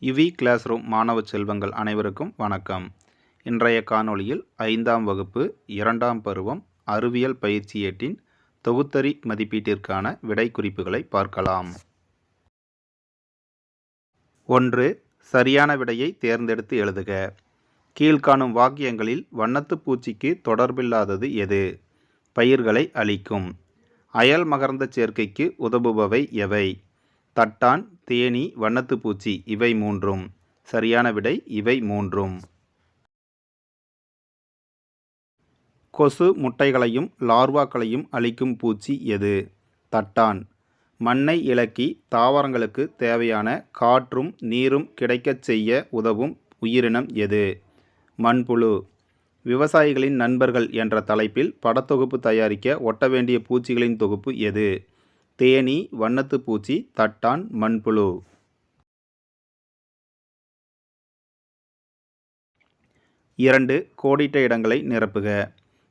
இவி class room மாணவ செல்வங்கள் அனைவருக்கும் வணக்கம். இன்றைய காணொளியில் ஐந்தாம் வகுப்பு இரண்டாம் பருவம் அறிவியல் பயிற்சியேட்டின் தொகுத்தறி மதிப்பீட்டிற்கான விடை குறிப்புகளை பார்க்கலாம். ஒன்று சரியான விடையை தேர்ந்தெடுத்து எழுதுக. கீழ்காணும் வாக்கியங்களில் வண்ணத்துப் பூச்சிக்கு தொடர்பில்லாதது எது? பயிர்களை அளிக்கும் அயல் மகர்ந்த சேர்க்கைக்கு உதவுபவை எவை? தட்டான் தேனீ வண்ணத்துப்பூச்சி இவை மூன்றும். சரியான விடை இவை மூன்றும். கொசு முட்டைகளையும் லார்வாக்களையும் அளிக்கும் பூச்சி எது? தட்டான். மண்ணை இலக்கி தாவரங்களுக்கு தேவையான காற்றும் நீரும் கிடைக்கச் செய்ய உதவும் உயிரினம் எது? மண்புழு. விவசாயிகளின் நண்பர்கள் என்ற தலைப்பில் படத்தொகுப்பு தயாரிக்க ஒட்ட வேண்டிய பூச்சிகளின் தொகுப்பு எது? தேனீ வண்ணத்துப்பூச்சி தட்டான் மண்புழு. இரண்டு கோடிட்ட இடங்களை நிரப்புக.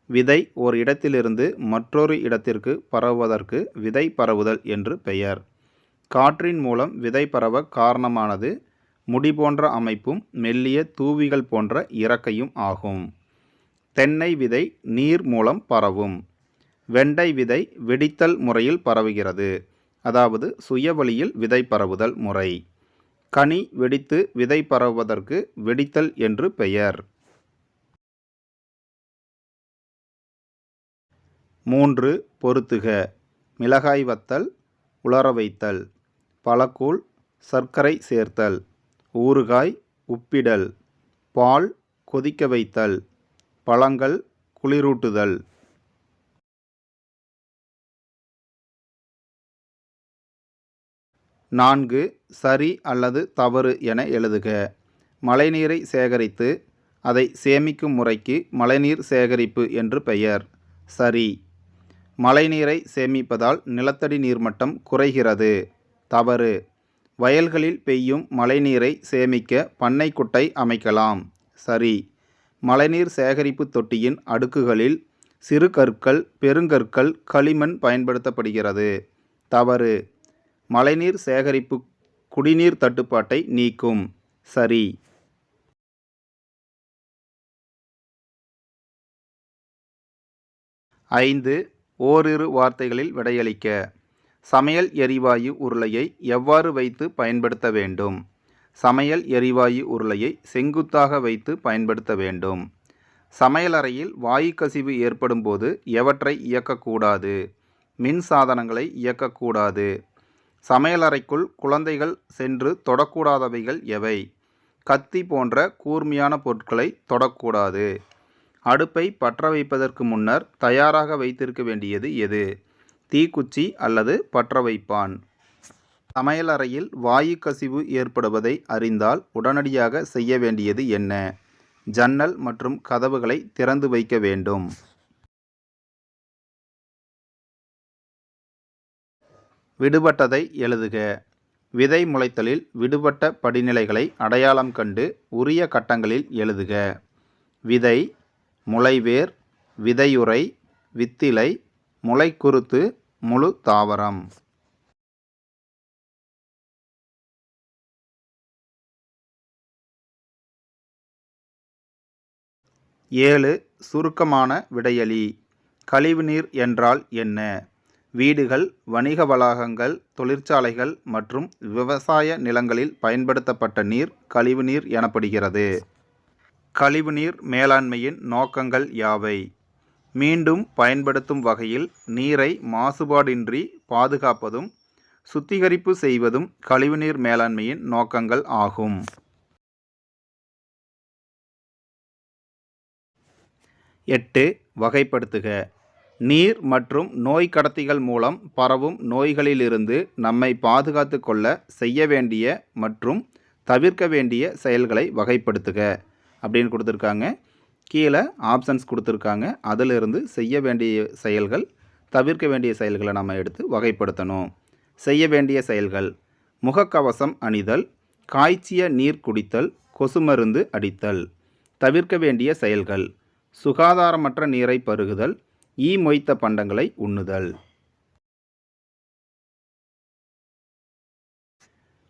விதை ஓர் இடத்திலிருந்து மற்றொரு இடத்திற்கு பரவுவதற்கு விதை பரவுதல் என்று பெயர். காற்றின் மூலம் விதை பரவ காரணமானது முடி போன்ற அமைப்பும் மெல்லிய தூவிகள் போன்ற இறக்கையும் ஆகும். தென்னை விதை நீர் மூலம் பரவும். வெண்டை விதை வெடித்தல் முறையில் பரவுகிறது. அதாவது சுயவழியில் விதை பரவுதல் முறை. கனி வெடித்து விதை பரவுவதற்கு வெடித்தல் என்று பெயர். மூன்று பொருத்துக மிளகாய் வத்தல் உலர வைத்தல். பழக்கூழ் சர்க்கரை சேர்த்தல். ஊறுகாய் உப்பிடல். பால் கொதிக்க வைத்தல். பழங்கள் குளிரூட்டுதல். நான்கு சரி அல்லது தவறு என எழுதுக. மழைநீரை சேகரித்து அதை சேமிக்கும் முறைக்கு மழைநீர் சேகரிப்பு என்று பெயர். சரி. மழைநீரை சேமிப்பதால் நிலத்தடி நீர்மட்டம் குறைகிறது. தவறு. வயல்களில் பெய்யும் மழைநீரை சேமிக்க பண்ணைக்குட்டை அமைக்கலாம். சரி. மழைநீர் சேகரிப்பு தொட்டியின் அடுக்குகளில் சிறு கற்கள் பெருங்கற்கள் களிமண் பயன்படுத்தப்படுகிறது. தவறு. மழைநீர் சேகரிப்பு குடிநீர் தட்டுப்பாட்டை நீக்கும். சரி. ஐந்து ஓரிரு வார்த்தைகளில் விடையளிக்க. சமையல் எரிவாயு உருளையை எவ்வாறு வைத்து பயன்படுத்த வேண்டும்? சமையல் எரிவாயு உருளையை செங்குத்தாக வைத்து பயன்படுத்த வேண்டும். சமையலறையில் வாயு கசிவு ஏற்படும் போது எவற்றை இயக்கக்கூடாது? மின் சாதனங்களை இயக்கக்கூடாது. சமையலறைக்குள் குழந்தைகள் சென்று தொடக்கூடாதவைகள் எவை? கத்தி போன்ற கூர்மையான பொருட்களை தொடக்கூடாது. அடுப்பை பற்ற வைப்பதற்கு முன்னர் தயாராக வைத்திருக்க வேண்டியது எது? தீக்குச்சி அல்லது பற்ற வைப்பான். சமையலறையில் வாயு கசிவு ஏற்படுவதை அறிந்தால் உடனடியாக செய்ய வேண்டியது என்ன? ஜன்னல் மற்றும் கதவுகளை திறந்து வைக்க வேண்டும். விடுபட்டதை எழுதுக. விதை முளைத்தலில் விடுபட்ட படிநிலைகளை அடையாளம் கண்டு உரிய கட்டங்களில் எழுதுக. விதை முளைவேர் விதையுறை வித்திலை முளைக்குருத்து முழு தாவரம். ஏழு சுருக்கமான விடையலி. கழிவுநீர் என்றால் என்ன? வீடுகள் வணிக வளாகங்கள் தொழிற்சாலைகள் மற்றும் விவசாய நிலங்களில் பயன்படுத்தப்பட்ட நீர் கழிவுநீர் எனப்படுகிறது. கழிவுநீர் மேலாண்மையின் நோக்கங்கள் யாவை? மீண்டும் பயன்படுத்தும் வகையில் நீரை மாசுபாடின்றி பாதுகாப்பதும் சுத்திகரிப்பு செய்வதும் கழிவுநீர் மேலாண்மையின் நோக்கங்கள் ஆகும். எட்டு வகைப்படுத்துக. நீர் மற்றும் நோய் கடத்திகள் மூலம் பரவும் நோய்களிலிருந்து நம்மை பாதுகாத்து கொள்ள செய்ய வேண்டிய மற்றும் தவிர்க்க வேண்டிய செயல்களை வகைப்படுத்துக அப்படின்னு கொடுத்துருக்காங்க. கீழே ஆப்ஷன்ஸ் கொடுத்துருக்காங்க. அதிலிருந்து செய்ய வேண்டிய செயல்கள் தவிர்க்க வேண்டிய செயல்களை நம்ம எடுத்து வகைப்படுத்தணும். செய்ய வேண்டிய செயல்கள் முகக்கவசம் அணிதல் காய்ச்சிய நீர் குடித்தல் கொசுமருந்து அடித்தல் தவிர்க்க வேண்டிய செயல்கள் சுகாதாரமற்ற நீரை பருகுதல் ஈ மொய்த்த பண்டங்களை உண்ணுதல்.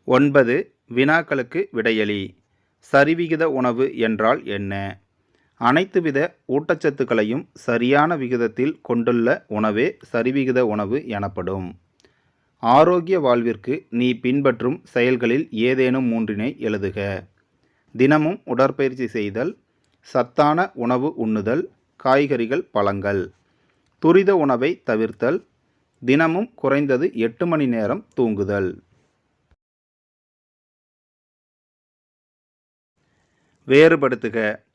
ஒன்பது வினாக்களுக்கு விடையளி. சரிவிகித உணவு என்றால் என்ன? அனைத்து வித ஊட்டச்சத்துக்களையும் சரியான விகிதத்தில் கொண்டுள்ள உணவே சரிவிகித உணவு எனப்படும். ஆரோக்கிய வாழ்விற்கு நீ பின்பற்றும் செயல்களில் ஏதேனும் மூன்றினை எழுதுக. தினமும் உடற்பயிற்சி செய்தல் சத்தான உணவு உண்ணுதல் காய்கறிகள் பழங்கள். துரித உணவை தவிர்த்தல். தினமும் குறைந்தது எட்டு மணி நேரம் தூங்குதல். வேறுபடுத்துக.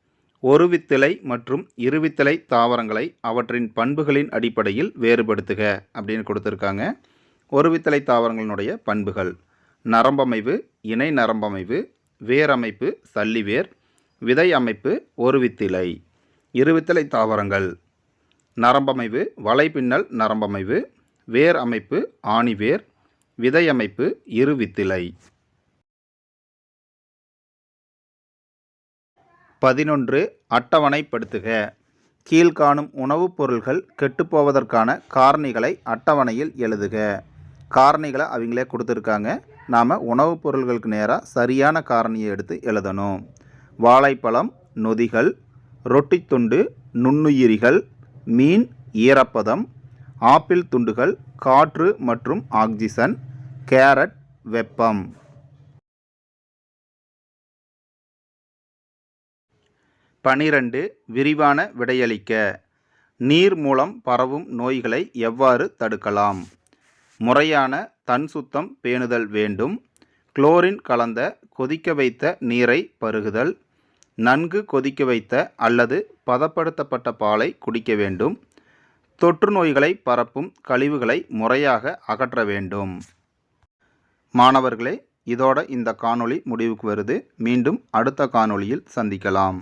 ஒருவித்திலை மற்றும் இருவித்திலை தாவரங்களை அவற்றின் பண்புகளின் அடிப்படையில் வேறுபடுத்துக அப்படின்னு கொடுத்துருக்காங்க. ஒருவித்திலை தாவரங்களினுடைய பண்புகள். நரம்பமைவு இணை நரம்பமைவு வேரமைப்பு சல்லிவேர் விதை அமைப்பு ஒருவித்திலை இருவித்திலை தாவரங்கள். நரம்பமைவு வலைப்பின்னல் நரம்பமைவு வேர் அமைப்பு ஆணிவேர் விதை அமைப்பு இருவித்திலை. பதினொன்று அட்டவணைப்படுத்துக. கீழ்காணும் உணவுப் பொருள்கள் கெட்டுப்போவதற்கான காரணிகளை அட்டவணையில் எழுதுக. காரணிகளை அவங்களே கொடுத்துருக்காங்க. நாம் உணவுப் பொருள்களுக்கு நேராக சரியான காரணியை எடுத்து எழுதணும். வாழைப்பழம் நொதிகள் ரொட்டித்துண்டு நுண்ணுயிரிகள் மீன் ஈரப்பதம் ஆப்பிள் துண்டுகள் காற்று மற்றும் ஆக்சிஜன் கேரட் வெப்பம். பனிரெண்டு விரிவான விடையளிக்க. நீர் மூலம் பரவும் நோய்களை எவ்வாறு தடுக்கலாம்? முறையான தன் சுத்தம் பேணுதல் வேண்டும். குளோரின் கலந்த கொதிக்க வைத்த நீரை பருகுதல். நன்கு கொதிக்க வைத்த அல்லது பதப்படுத்தப்பட்ட பாலை குடிக்க வேண்டும். தொற்று நோய்களை பரப்பும் கழிவுகளை முறையாக அகற்ற வேண்டும். மாணவர்களே இதோட இந்த காணொளி முடிவுக்கு வருது. மீண்டும் அடுத்த காணொளியில் சந்திக்கலாம்.